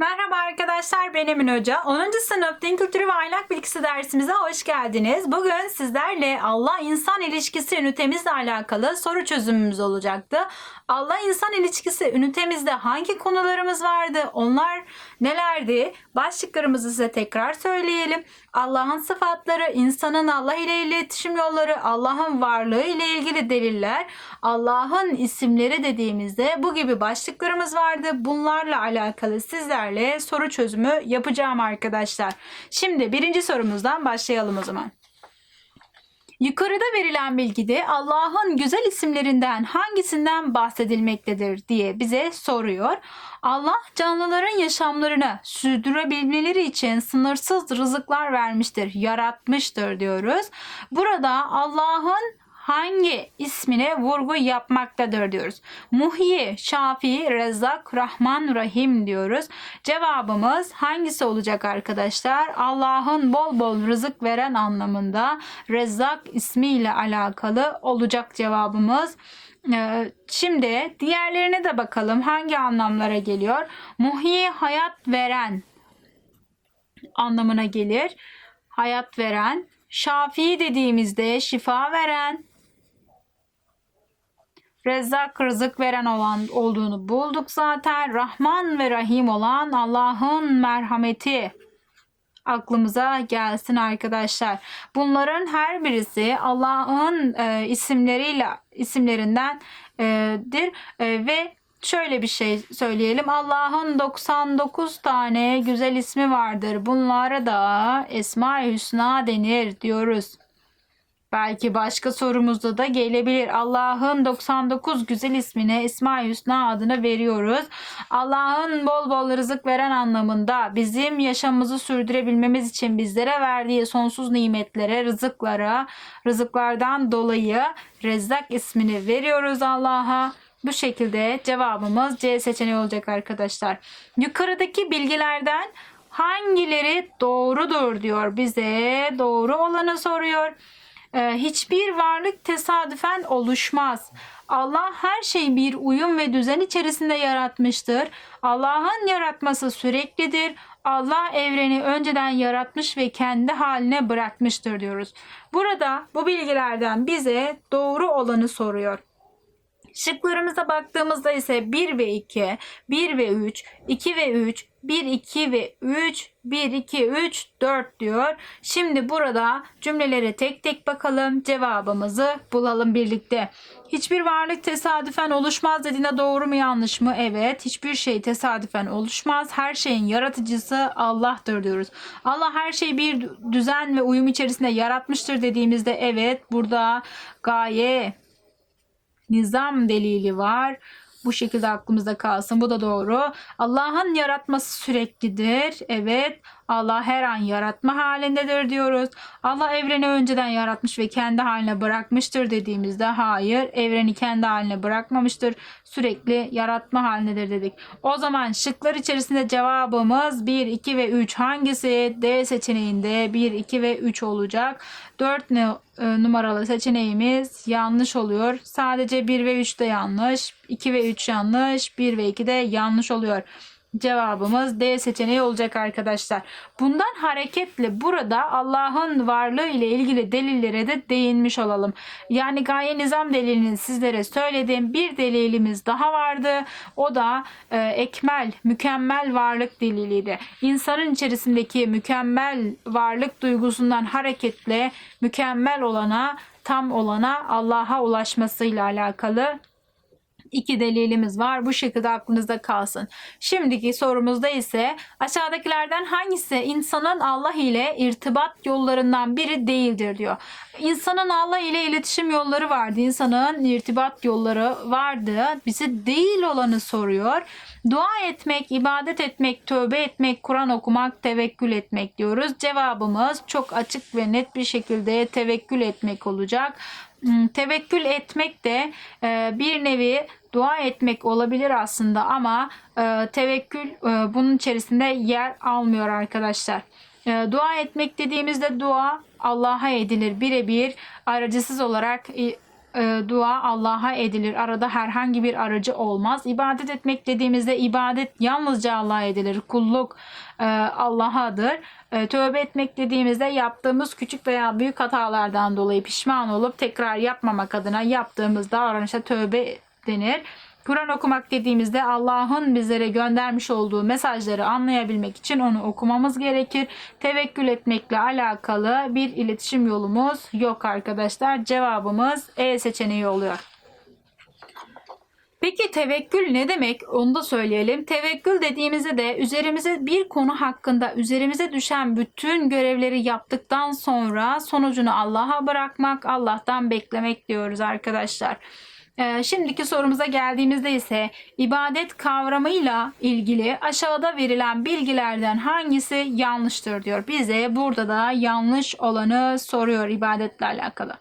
Merhaba arkadaşlar ben Emin Hoca. 10. sınıf Din Kültürü ve Ahlak Bilgisi dersimize hoş geldiniz. Bugün sizlerle Allah-insan ilişkisi ünitemizle alakalı soru çözümümüz olacaktı. Allah-insan ilişkisi ünitemizde hangi konularımız vardı? Onlar nelerdi? Başlıklarımızı size tekrar söyleyelim. Allah'ın sıfatları, insanın Allah ile iletişim yolları, Allah'ın varlığı ile ilgili deliller, Allah'ın isimleri dediğimizde bu gibi başlıklarımız vardı. Bunlarla alakalı sizlerle soru çözümü yapacağım arkadaşlar. Şimdi birinci sorumuzdan başlayalım o zaman. Yukarıda verilen bilgide Allah'ın güzel isimlerinden hangisinden bahsedilmektedir diye bize soruyor. Allah canlıların yaşamlarını sürdürebilmeleri için sınırsız rızıklar vermiştir, yaratmıştır diyoruz. Burada Allah'ın hangi ismine vurgu yapmaktadır diyoruz. Muhyi, Şafi, Rezzak, Rahman, Rahim diyoruz. Cevabımız hangisi olacak arkadaşlar? Allah'ın bol bol rızık veren anlamında Rezzak ismiyle alakalı olacak cevabımız. Ee, Şimdi diğerlerine de bakalım hangi anlamlara geliyor. Muhyi hayat veren anlamına gelir. Hayat veren. Şafi dediğimizde şifa veren. Rezzak rızık veren olan olduğunu bulduk zaten. Rahman ve Rahim olan Allah'ın merhameti aklımıza gelsin arkadaşlar. Bunların her birisi Allah'ın e, isimleriyle isimlerindendir e, ve şöyle bir şey söyleyelim. Allah'ın 99 tane güzel ismi vardır. Bunlara da Esma-i Hüsna denir diyoruz. Belki başka sorumuzda da gelebilir. Allah'ın 99 güzel ismine Esma-i Hüsna adını veriyoruz. Allah'ın bol bol rızık veren anlamında bizim yaşamımızı sürdürebilmemiz için bizlere verdiği sonsuz nimetlere, rızıklara, rızıklardan dolayı Rezzak ismini veriyoruz Allah'a. Bu şekilde cevabımız C seçeneği olacak arkadaşlar. Yukarıdaki bilgilerden hangileri doğrudur diyor bize. Doğru olanı soruyor. Ee, hiçbir varlık tesadüfen oluşmaz. Allah her şeyi bir uyum ve düzen içerisinde yaratmıştır. Allah'ın yaratması süreklidir. Allah evreni önceden yaratmış ve kendi haline bırakmıştır diyoruz. Burada bu bilgilerden bize doğru olanı soruyor. Şıklarımıza baktığımızda ise 1 ve 2, 1 ve 3, 2 ve 3, 1, 2 ve 3, 1, 2, 3, 4 diyor. Şimdi burada cümlelere tek tek bakalım. Cevabımızı bulalım birlikte. Hiçbir varlık tesadüfen oluşmaz dediğine doğru mu yanlış mı? Evet. Hiçbir şey tesadüfen oluşmaz. Her şeyin yaratıcısı Allah'tır diyoruz. Allah her şeyi bir düzen ve uyum içerisinde yaratmıştır dediğimizde evet. Burada gaye nizam delili var. Bu şekilde aklımızda kalsın. Bu da doğru. Allah'ın yaratması süreklidir. Evet. Allah her an yaratma halindedir diyoruz. Allah evreni önceden yaratmış ve kendi haline bırakmıştır dediğimizde hayır. Evreni kendi haline bırakmamıştır. Sürekli yaratma halindedir dedik. O zaman şıklar içerisinde cevabımız 1, 2 ve 3 hangisi? D seçeneğinde 1, 2 ve 3 olacak. 4 ne, e, numaralı seçeneğimiz yanlış oluyor. Sadece 1 ve 3 de yanlış. 2 ve 3 yanlış. 1 ve 2 de yanlış oluyor. Cevabımız D seçeneği olacak arkadaşlar. Bundan hareketle burada Allah'ın varlığı ile ilgili delillere de değinmiş olalım. Yani gaye nizam delilini sizlere söylediğim bir delilimiz daha vardı. O da e, ekmel, mükemmel varlık deliliydi. İnsanın içerisindeki mükemmel varlık duygusundan hareketle mükemmel olana, tam olana Allah'a ulaşmasıyla alakalı iki delilimiz var. Bu şekilde aklınızda kalsın. Şimdiki sorumuzda ise aşağıdakilerden hangisi insanın Allah ile irtibat yollarından biri değildir diyor. İnsanın Allah ile iletişim yolları vardı. İnsanın irtibat yolları vardı. Bize değil olanı soruyor. Dua etmek, ibadet etmek, tövbe etmek, Kur'an okumak, tevekkül etmek diyoruz. Cevabımız çok açık ve net bir şekilde tevekkül etmek olacak. Hmm, Tevekkül etmek de e, bir nevi dua etmek olabilir aslında ama e, tevekkül e, bunun içerisinde yer almıyor arkadaşlar. E, dua etmek dediğimizde dua Allah'a edilir birebir aracısız olarak e, dua Allah'a edilir. Arada herhangi bir aracı olmaz. İbadet etmek dediğimizde ibadet yalnızca Allah'a edilir. Kulluk e, Allah'adır. E, tövbe etmek dediğimizde yaptığımız küçük veya büyük hatalardan dolayı pişman olup tekrar yapmamak adına yaptığımız davranışa tövbe denir. Kur'an okumak dediğimizde Allah'ın bizlere göndermiş olduğu mesajları anlayabilmek için onu okumamız gerekir. Tevekkül etmekle alakalı bir iletişim yolumuz yok arkadaşlar. Cevabımız E seçeneği oluyor. Peki tevekkül ne demek? Onu da söyleyelim. Tevekkül dediğimizde de üzerimize bir konu hakkında üzerimize düşen bütün görevleri yaptıktan sonra sonucunu Allah'a bırakmak, Allah'tan beklemek diyoruz arkadaşlar. Ee, şimdiki sorumuza geldiğimizde ise ibadet kavramıyla ilgili aşağıda verilen bilgilerden hangisi yanlıştır diyor. Bize burada da yanlış olanı soruyor ibadetle alakalı.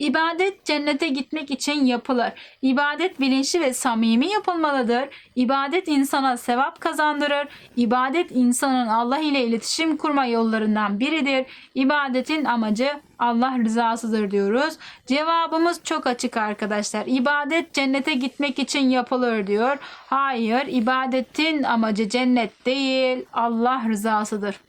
İbadet cennete gitmek için yapılır. İbadet bilinçli ve samimi yapılmalıdır. İbadet insana sevap kazandırır. İbadet insanın Allah ile iletişim kurma yollarından biridir. İbadetin amacı Allah rızasıdır diyoruz. Cevabımız çok açık arkadaşlar. İbadet cennete gitmek için yapılır diyor. Hayır, ibadetin amacı cennet değil, Allah rızasıdır.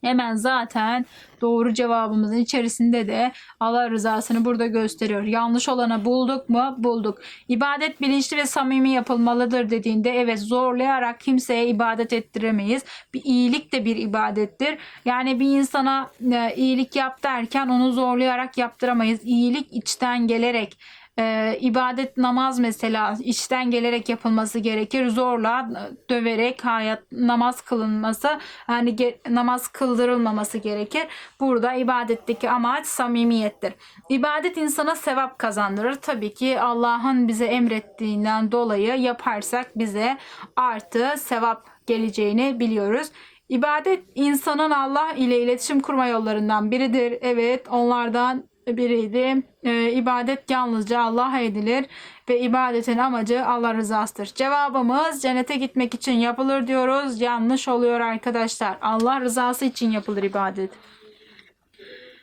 Hemen zaten doğru cevabımızın içerisinde de Allah rızasını burada gösteriyor. Yanlış olanı bulduk mu? Bulduk. İbadet bilinçli ve samimi yapılmalıdır dediğinde evet zorlayarak kimseye ibadet ettiremeyiz. Bir iyilik de bir ibadettir. Yani bir insana e, iyilik yap derken onu zorlayarak yaptıramayız. İyilik içten gelerek e, ibadet namaz mesela içten gelerek yapılması gerekir. Zorla döverek hayat namaz kılınması hani ge, namaz kıldırılmaması gerekir. Burada ibadetteki amaç samimiyettir. İbadet insana sevap kazandırır. Tabii ki Allah'ın bize emrettiğinden dolayı yaparsak bize artı sevap geleceğini biliyoruz. İbadet insanın Allah ile iletişim kurma yollarından biridir. Evet onlardan biriydi. E, ibadet yalnızca Allah'a edilir ve ibadetin amacı Allah rızasıdır. Cevabımız cennete gitmek için yapılır diyoruz. Yanlış oluyor arkadaşlar. Allah rızası için yapılır ibadet.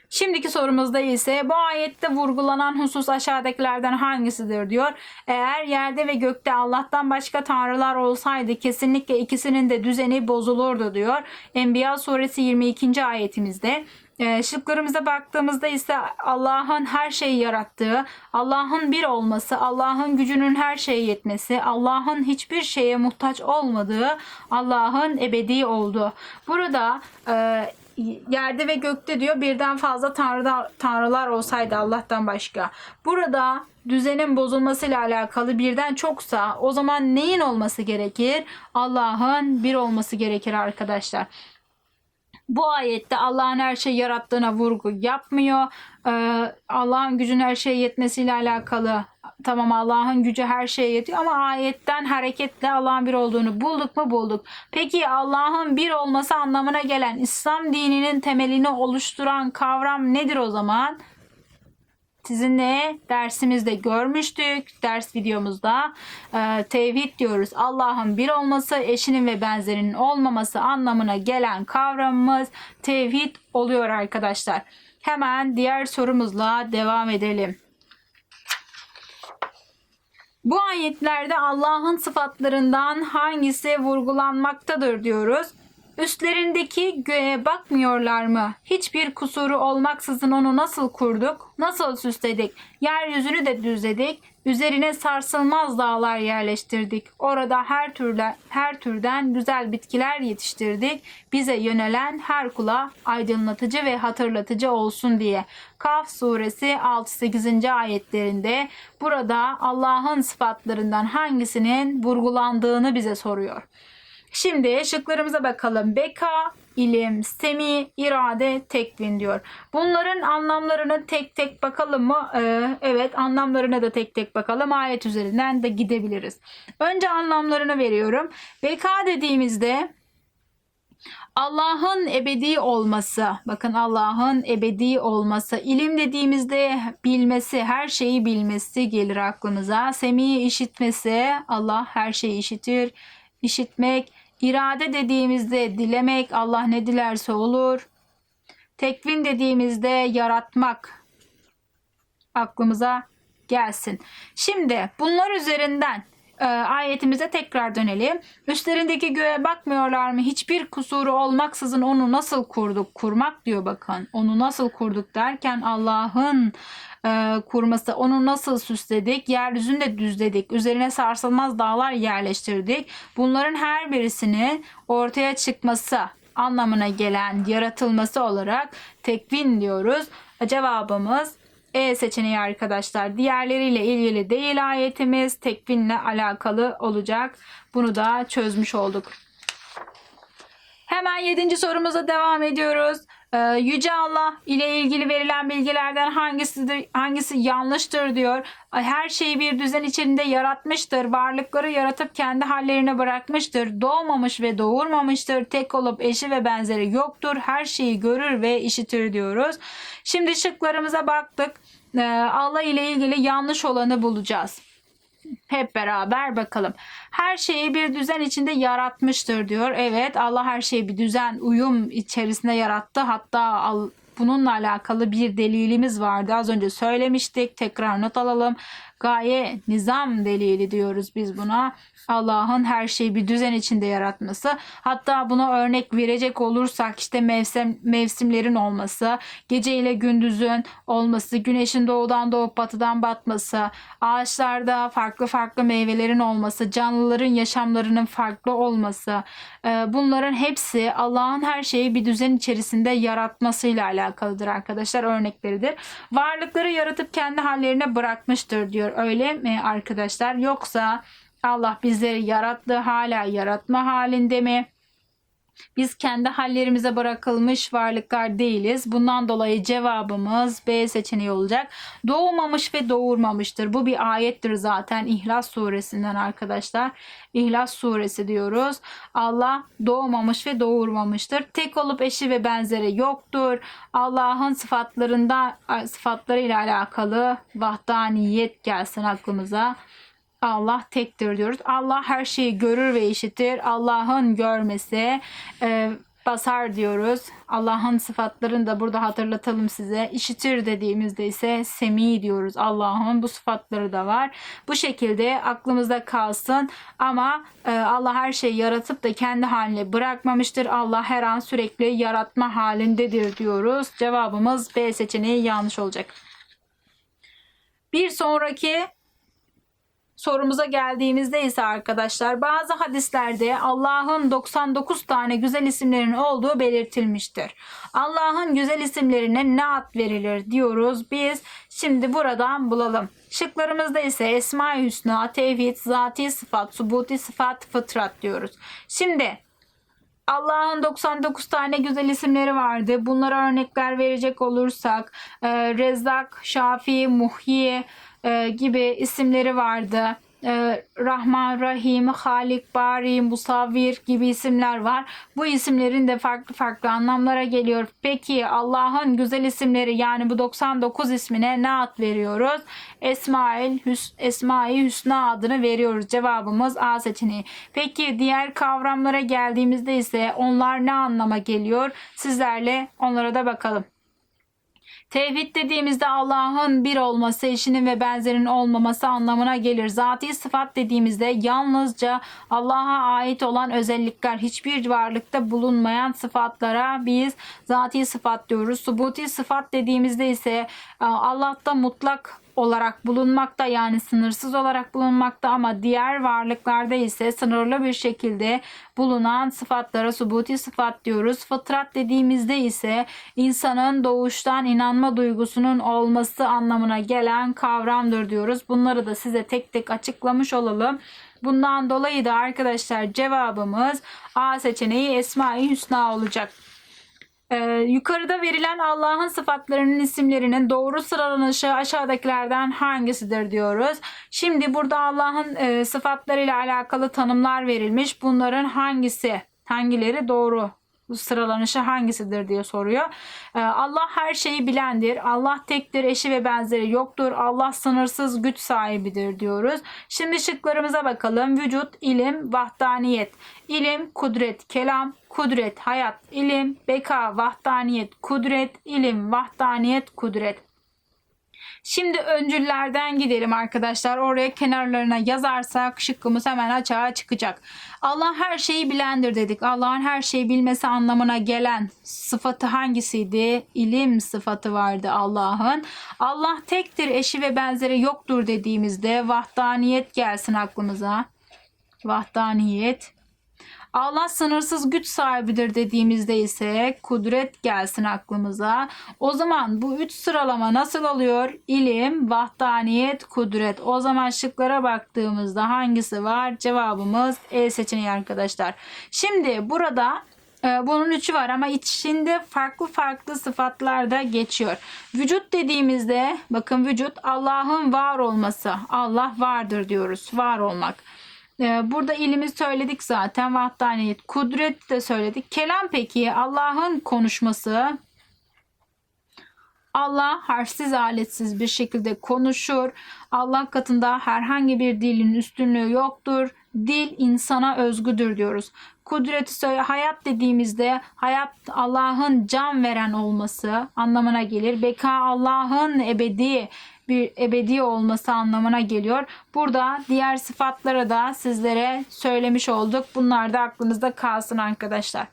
Şimdiki sorumuzda ise bu ayette vurgulanan husus aşağıdakilerden hangisidir diyor. Eğer yerde ve gökte Allah'tan başka tanrılar olsaydı kesinlikle ikisinin de düzeni bozulurdu diyor. Enbiya suresi 22. ayetimizde. E, şıklarımıza baktığımızda ise Allah'ın her şeyi yarattığı, Allah'ın bir olması, Allah'ın gücünün her şeye yetmesi, Allah'ın hiçbir şeye muhtaç olmadığı, Allah'ın ebedi olduğu. Burada e, yerde ve gökte diyor birden fazla tanrılar, tanrılar olsaydı Allah'tan başka. Burada düzenin bozulmasıyla alakalı birden çoksa o zaman neyin olması gerekir? Allah'ın bir olması gerekir arkadaşlar. Bu ayette Allah'ın her şeyi yarattığına vurgu yapmıyor. Ee, Allah'ın gücün her şeye yetmesiyle alakalı tamam Allah'ın gücü her şeye yetiyor ama ayetten hareketle Allah'ın bir olduğunu bulduk mu bulduk. Peki Allah'ın bir olması anlamına gelen İslam dininin temelini oluşturan kavram nedir o zaman? Sizinle dersimizde görmüştük. Ders videomuzda e, tevhid diyoruz. Allah'ın bir olması, eşinin ve benzerinin olmaması anlamına gelen kavramımız tevhid oluyor arkadaşlar. Hemen diğer sorumuzla devam edelim. Bu ayetlerde Allah'ın sıfatlarından hangisi vurgulanmaktadır diyoruz. Üstlerindeki göğe bakmıyorlar mı? Hiçbir kusuru olmaksızın onu nasıl kurduk? Nasıl süsledik? Yeryüzünü de düzledik. Üzerine sarsılmaz dağlar yerleştirdik. Orada her türden her türden güzel bitkiler yetiştirdik. Bize yönelen her kula aydınlatıcı ve hatırlatıcı olsun diye. Kaf suresi 6-8. ayetlerinde burada Allah'ın sıfatlarından hangisinin vurgulandığını bize soruyor. Şimdi şıklarımıza bakalım. Beka, ilim, semi, irade, tekvin diyor. Bunların anlamlarını tek tek bakalım mı? Ee, evet anlamlarına da tek tek bakalım. Ayet üzerinden de gidebiliriz. Önce anlamlarını veriyorum. Beka dediğimizde Allah'ın ebedi olması, bakın Allah'ın ebedi olması, ilim dediğimizde bilmesi, her şeyi bilmesi gelir aklımıza. Semi işitmesi, Allah her şeyi işitir, işitmek, İrade dediğimizde dilemek, Allah ne dilerse olur. Tekvin dediğimizde yaratmak. aklımıza gelsin. Şimdi bunlar üzerinden e, ayetimize tekrar dönelim. Üstlerindeki göğe bakmıyorlar mı? Hiçbir kusuru olmaksızın onu nasıl kurduk? Kurmak diyor bakın. Onu nasıl kurduk derken Allah'ın e, kurması. Onu nasıl süsledik? Yeryüzünü de düzledik. Üzerine sarsılmaz dağlar yerleştirdik. Bunların her birisinin ortaya çıkması anlamına gelen yaratılması olarak tekvin diyoruz. Cevabımız e seçeneği arkadaşlar. Diğerleriyle ilgili değil ayetimiz. Tekvinle alakalı olacak. Bunu da çözmüş olduk. Hemen yedinci sorumuza devam ediyoruz. Ee, Yüce Allah ile ilgili verilen bilgilerden hangisidir, hangisi yanlıştır diyor. Her şeyi bir düzen içinde yaratmıştır. Varlıkları yaratıp kendi hallerine bırakmıştır. Doğmamış ve doğurmamıştır. Tek olup eşi ve benzeri yoktur. Her şeyi görür ve işitir diyoruz. Şimdi şıklarımıza baktık. Ee, Allah ile ilgili yanlış olanı bulacağız. Hep beraber bakalım. Her şeyi bir düzen içinde yaratmıştır diyor. Evet Allah her şeyi bir düzen, uyum içerisinde yarattı. Hatta bununla alakalı bir delilimiz vardı. Az önce söylemiştik. Tekrar not alalım. Gaye nizam delili diyoruz biz buna. Allah'ın her şeyi bir düzen içinde yaratması. Hatta buna örnek verecek olursak işte mevsim mevsimlerin olması, gece ile gündüzün olması, güneşin doğudan doğup batıdan batması, ağaçlarda farklı farklı meyvelerin olması, canlıların yaşamlarının farklı olması. E, bunların hepsi Allah'ın her şeyi bir düzen içerisinde yaratmasıyla alakalıdır arkadaşlar örnekleridir. Varlıkları yaratıp kendi hallerine bırakmıştır diyor. Öyle mi arkadaşlar? Yoksa Allah bizleri yarattı hala yaratma halinde mi? Biz kendi hallerimize bırakılmış varlıklar değiliz. Bundan dolayı cevabımız B seçeneği olacak. Doğmamış ve doğurmamıştır. Bu bir ayettir zaten İhlas suresinden arkadaşlar. İhlas suresi diyoruz. Allah doğmamış ve doğurmamıştır. Tek olup eşi ve benzeri yoktur. Allah'ın sıfatlarında sıfatlarıyla alakalı vahdaniyet gelsin aklımıza. Allah tektir diyoruz. Allah her şeyi görür ve işitir. Allah'ın görmesi e, basar diyoruz. Allah'ın sıfatlarını da burada hatırlatalım size. İşitir dediğimizde ise semi diyoruz. Allah'ın bu sıfatları da var. Bu şekilde aklımızda kalsın. Ama e, Allah her şeyi yaratıp da kendi haline bırakmamıştır. Allah her an sürekli yaratma halindedir diyoruz. Cevabımız B seçeneği yanlış olacak. Bir sonraki sorumuza geldiğimizde ise arkadaşlar bazı hadislerde Allah'ın 99 tane güzel isimlerinin olduğu belirtilmiştir. Allah'ın güzel isimlerine ne ad verilir diyoruz biz. Şimdi buradan bulalım. Şıklarımızda ise Esma-i Hüsna, Tevhid, Zati Sıfat, Subuti Sıfat, Fıtrat diyoruz. Şimdi Allah'ın 99 tane güzel isimleri vardı. Bunlara örnekler verecek olursak e, Rezzak, Şafi, Muhyi, e, gibi isimleri vardı. E, Rahman, Rahim, Halik, Bari, Musavvir gibi isimler var. Bu isimlerin de farklı farklı anlamlara geliyor. Peki Allah'ın güzel isimleri yani bu 99 ismine ne ad veriyoruz? Esmail, Hüs Esma-i Hüsna adını veriyoruz. Cevabımız A seçeneği. Peki diğer kavramlara geldiğimizde ise onlar ne anlama geliyor? Sizlerle onlara da bakalım. Tevhid dediğimizde Allah'ın bir olması, eşinin ve benzerinin olmaması anlamına gelir. Zati sıfat dediğimizde yalnızca Allah'a ait olan özellikler, hiçbir varlıkta bulunmayan sıfatlara biz zati sıfat diyoruz. Subuti sıfat dediğimizde ise e, Allah'ta mutlak olarak bulunmakta yani sınırsız olarak bulunmakta ama diğer varlıklarda ise sınırlı bir şekilde bulunan sıfatlara subuti sıfat diyoruz. Fıtrat dediğimizde ise insanın doğuştan inanma duygusunun olması anlamına gelen kavramdır diyoruz. Bunları da size tek tek açıklamış olalım. Bundan dolayı da arkadaşlar cevabımız A seçeneği Esma-i Hüsna olacak. Ee, yukarıda verilen Allah'ın sıfatlarının isimlerinin doğru sıralanışı aşağıdakilerden hangisidir diyoruz. Şimdi burada Allah'ın e, sıfatlarıyla alakalı tanımlar verilmiş. Bunların hangisi, hangileri doğru sıralanışı hangisidir diye soruyor. Ee, Allah her şeyi bilendir. Allah tektir, eşi ve benzeri yoktur. Allah sınırsız güç sahibidir diyoruz. Şimdi şıklarımıza bakalım. Vücut, ilim, vahdaniyet. İlim, kudret, kelam, kudret, hayat, ilim, beka, vahdaniyet, kudret, ilim, vahdaniyet, kudret. Şimdi öncüllerden gidelim arkadaşlar. Oraya kenarlarına yazarsak şıkkımız hemen açığa çıkacak. Allah her şeyi bilendir dedik. Allah'ın her şeyi bilmesi anlamına gelen sıfatı hangisiydi? İlim sıfatı vardı Allah'ın. Allah tektir, eşi ve benzeri yoktur dediğimizde vahdaniyet gelsin aklımıza. Vahdaniyet. Allah sınırsız güç sahibidir dediğimizde ise kudret gelsin aklımıza. O zaman bu üç sıralama nasıl oluyor? İlim, vahdaniyet, kudret. O zaman şıklara baktığımızda hangisi var? Cevabımız E seçeneği arkadaşlar. Şimdi burada e, bunun üçü var ama içinde farklı farklı sıfatlarda geçiyor. Vücut dediğimizde bakın vücut Allah'ın var olması. Allah vardır diyoruz. Var olmak. Ee, Burada ilimi söyledik zaten. Vahdaniyet, kudret de söyledik. Kelam peki Allah'ın konuşması. Allah harfsiz aletsiz bir şekilde konuşur. Allah katında herhangi bir dilin üstünlüğü yoktur. Dil insana özgüdür diyoruz. Kudreti söyle hayat dediğimizde hayat Allah'ın can veren olması anlamına gelir. Beka Allah'ın ebedi bir ebedi olması anlamına geliyor. Burada diğer sıfatlara da sizlere söylemiş olduk. Bunlar da aklınızda kalsın arkadaşlar.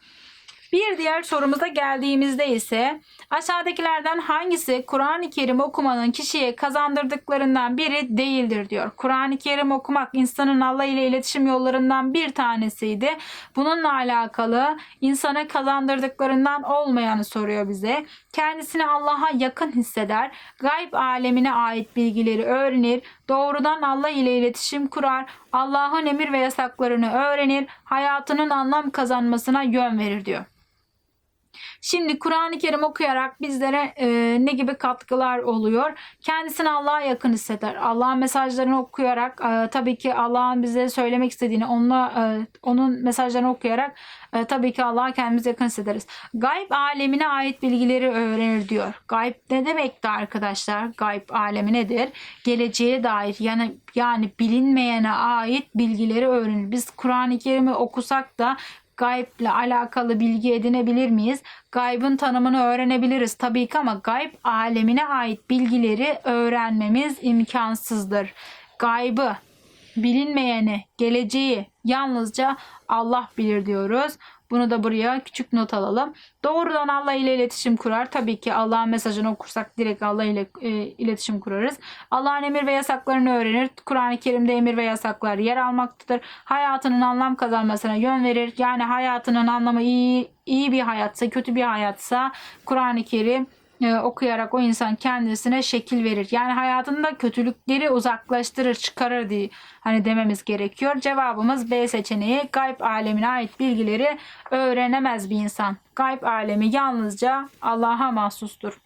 Bir diğer sorumuza geldiğimizde ise aşağıdakilerden hangisi Kur'an-ı Kerim okumanın kişiye kazandırdıklarından biri değildir diyor. Kur'an-ı Kerim okumak insanın Allah ile iletişim yollarından bir tanesiydi. Bununla alakalı insana kazandırdıklarından olmayanı soruyor bize. Kendisini Allah'a yakın hisseder, gayb alemine ait bilgileri öğrenir, doğrudan Allah ile iletişim kurar, Allah'ın emir ve yasaklarını öğrenir, hayatının anlam kazanmasına yön verir diyor. Şimdi Kur'an-ı Kerim okuyarak bizlere e, ne gibi katkılar oluyor? Kendisini Allah'a yakın hisseder. Allah'ın mesajlarını okuyarak e, tabii ki Allah'ın bize söylemek istediğini onunla e, onun mesajlarını okuyarak e, tabii ki Allah'a kendimizi yakın hissederiz. Gayb alemine ait bilgileri öğrenir diyor. Gayb ne demekti arkadaşlar? Gayb alemi nedir? Geleceğe dair yani yani bilinmeyene ait bilgileri öğrenir. Biz Kur'an-ı Kerim'i okusak da gayble alakalı bilgi edinebilir miyiz? Gaybın tanımını öğrenebiliriz tabii ki ama gayb alemine ait bilgileri öğrenmemiz imkansızdır. Gaybı, bilinmeyeni, geleceği yalnızca Allah bilir diyoruz. Bunu da buraya küçük not alalım. Doğrudan Allah ile iletişim kurar. Tabii ki Allah'ın mesajını okursak direkt Allah ile e, iletişim kurarız. Allah'ın emir ve yasaklarını öğrenir. Kur'an-ı Kerim'de emir ve yasaklar yer almaktadır. Hayatının anlam kazanmasına yön verir. Yani hayatının anlamı iyi iyi bir hayatsa, kötü bir hayatsa Kur'an-ı Kerim e, okuyarak o insan kendisine şekil verir. Yani hayatında kötülükleri uzaklaştırır, çıkarır diye hani dememiz gerekiyor. Cevabımız B seçeneği. Gayb alemine ait bilgileri öğrenemez bir insan. Gayb alemi yalnızca Allah'a mahsustur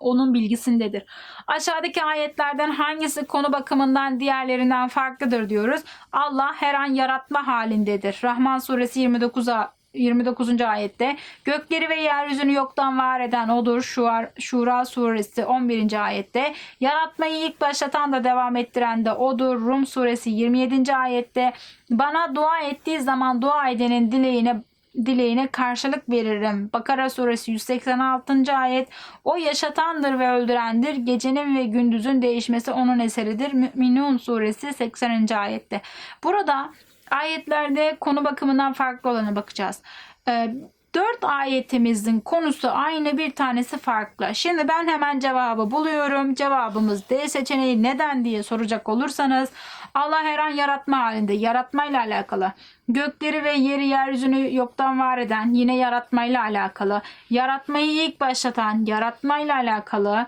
onun bilgisindedir. Aşağıdaki ayetlerden hangisi konu bakımından diğerlerinden farklıdır diyoruz. Allah her an yaratma halindedir. Rahman suresi 29'a 29. ayette gökleri ve yeryüzünü yoktan var eden odur. Şura, Şura suresi 11. ayette yaratmayı ilk başlatan da devam ettiren de odur. Rum suresi 27. ayette bana dua ettiği zaman dua edenin dileğine dileğine karşılık veririm. Bakara suresi 186. ayet O yaşatandır ve öldürendir. Gecenin ve gündüzün değişmesi onun eseridir. Müminun suresi 80. ayette. Burada ayetlerde konu bakımından farklı olana bakacağız. Ee, Dört ayetimizin konusu aynı bir tanesi farklı. Şimdi ben hemen cevabı buluyorum. Cevabımız D seçeneği neden diye soracak olursanız Allah her an yaratma halinde. Yaratmayla alakalı. Gökleri ve yeri yeryüzünü yoktan var eden yine yaratmayla alakalı. Yaratmayı ilk başlatan yaratmayla alakalı.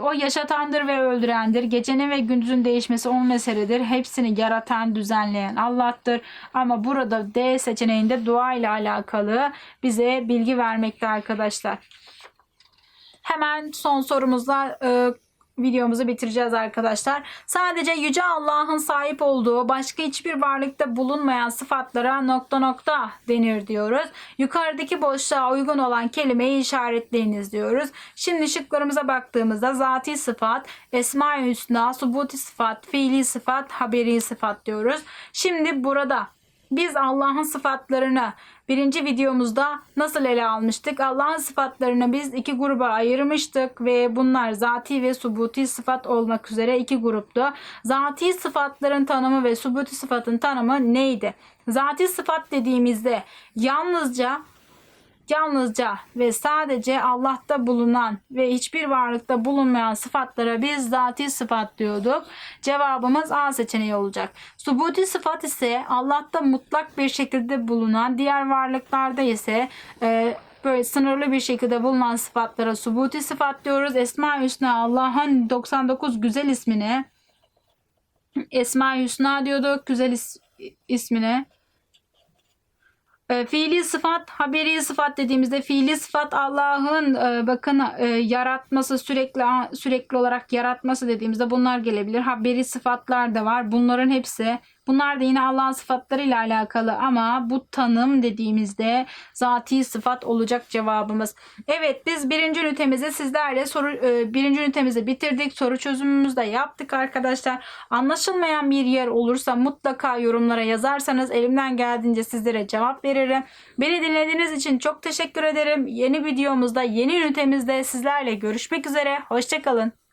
O yaşatandır ve öldürendir. Gecenin ve gündüzün değişmesi onun eseridir. Hepsini yaratan, düzenleyen Allah'tır. Ama burada D seçeneğinde dua ile alakalı bize bilgi vermekte arkadaşlar. Hemen son sorumuzla e, videomuzu bitireceğiz arkadaşlar. Sadece Yüce Allah'ın sahip olduğu başka hiçbir varlıkta bulunmayan sıfatlara nokta nokta denir diyoruz. Yukarıdaki boşluğa uygun olan kelimeyi işaretleyiniz diyoruz. Şimdi şıklarımıza baktığımızda zati sıfat, esma-i hüsna, subuti sıfat, fiili sıfat, haberi sıfat diyoruz. Şimdi burada Biz Allah'ın sıfatlarını birinci videomuzda nasıl ele almıştık? Allah'ın sıfatlarını biz iki gruba ayırmıştık ve bunlar zati ve subuti sıfat olmak üzere iki gruptu. Zati sıfatların tanımı ve subuti sıfatın tanımı neydi? Zati sıfat dediğimizde yalnızca yalnızca ve sadece Allah'ta bulunan ve hiçbir varlıkta bulunmayan sıfatlara biz zati sıfat diyorduk. Cevabımız A seçeneği olacak. Subuti sıfat ise Allah'ta mutlak bir şekilde bulunan, diğer varlıklarda ise e, böyle sınırlı bir şekilde bulunan sıfatlara subuti sıfat diyoruz. Esma-i Hüsna Allah'ın 99 güzel ismine Esma-i Hüsna diyorduk güzel is- ismine. E, fiili sıfat, haberi sıfat dediğimizde fiili sıfat Allah'ın e, bakın e, yaratması sürekli sürekli olarak yaratması dediğimizde bunlar gelebilir. Haberi sıfatlar da var. Bunların hepsi bunlar da yine Allah'ın sıfatlarıyla alakalı ama bu tanım dediğimizde zati sıfat olacak cevabımız. Evet biz birinci ünitemizi sizlerle soru e, birinci ünitemizi bitirdik. Soru çözümümüzü de yaptık arkadaşlar. Anlaşılmayan bir yer olursa mutlaka yorumlara yazarsanız elimden geldiğince sizlere cevap veririm. Beni dinlediğiniz için çok teşekkür ederim. Yeni videomuzda, yeni ünitemizde sizlerle görüşmek üzere. Hoşçakalın.